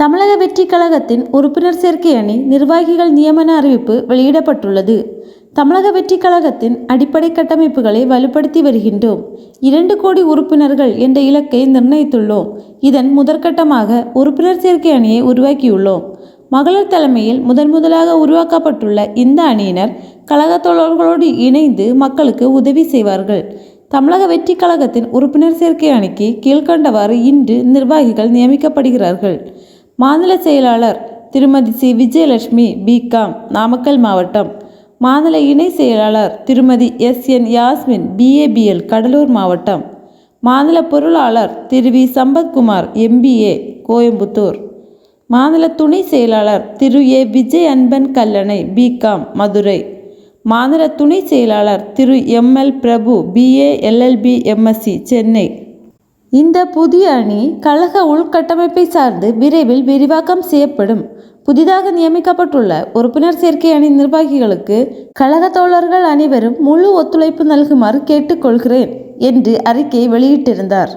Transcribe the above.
தமிழக வெற்றி கழகத்தின் உறுப்பினர் சேர்க்கை அணி நிர்வாகிகள் நியமன அறிவிப்பு வெளியிடப்பட்டுள்ளது. தமிழக வெற்றி கழகத்தின் அடிப்படை கட்டமைப்புகளை வலுப்படுத்தி வருகின்றோம். இரண்டு கோடி உறுப்பினர்கள் என்ற இலக்கை நிர்ணயித்துள்ளோம். இதன் முதற்கட்டமாக உறுப்பினர் சேர்க்கை அணியை உருவாக்கியுள்ளோம். மகளிர் தலைமையில் முதன் முதலாக உருவாக்கப்பட்டுள்ள இந்த அணியினர் கழக தோழர்களோடு இணைந்து மக்களுக்கு உதவி செய்வார்கள். தமிழக வெற்றி கழகத்தின் உறுப்பினர் சேர்க்கை அணிக்கு கீழ்க்கண்டவாறு இன்று நிர்வாகிகள் நியமிக்கப்படுகிறார்கள். மாநில செயலாளர் திருமதி சி. விஜயலட்சுமி பிகாம் நாமக்கல் மாவட்டம். மாநில இணை செயலாளர் திருமதி S. N. Yasmin BA BL Cuddalore மாவட்டம். மாநில பொருளாளர் திரு. வி. சம்பத்குமார் எம்பிஏ கோயம்புத்தூர். மாநில துணை செயலாளர் திரு. ஏ. விஜய் அன்பன் கல்லணை பிகாம் மதுரை. மாநில துணை செயலாளர் திரு. ML Prabhu BA LLB MSc Chennai. இந்த புதிய அணி கழக உள்கட்டமைப்பை சார்ந்து விரைவில் விரிவாக்கம் செய்யப்படும். புதிதாக நியமிக்கப்பட்டுள்ள உறுப்பினர் சேர்க்கை அணி நிர்வாகிகளுக்கு கழக தோழர்கள் அனைவரும் முழு ஒத்துழைப்பு நல்குமாறு கேட்டுக்கொள்கிறேன் என்று அறிக்கை வெளியிட்டிருந்தார்.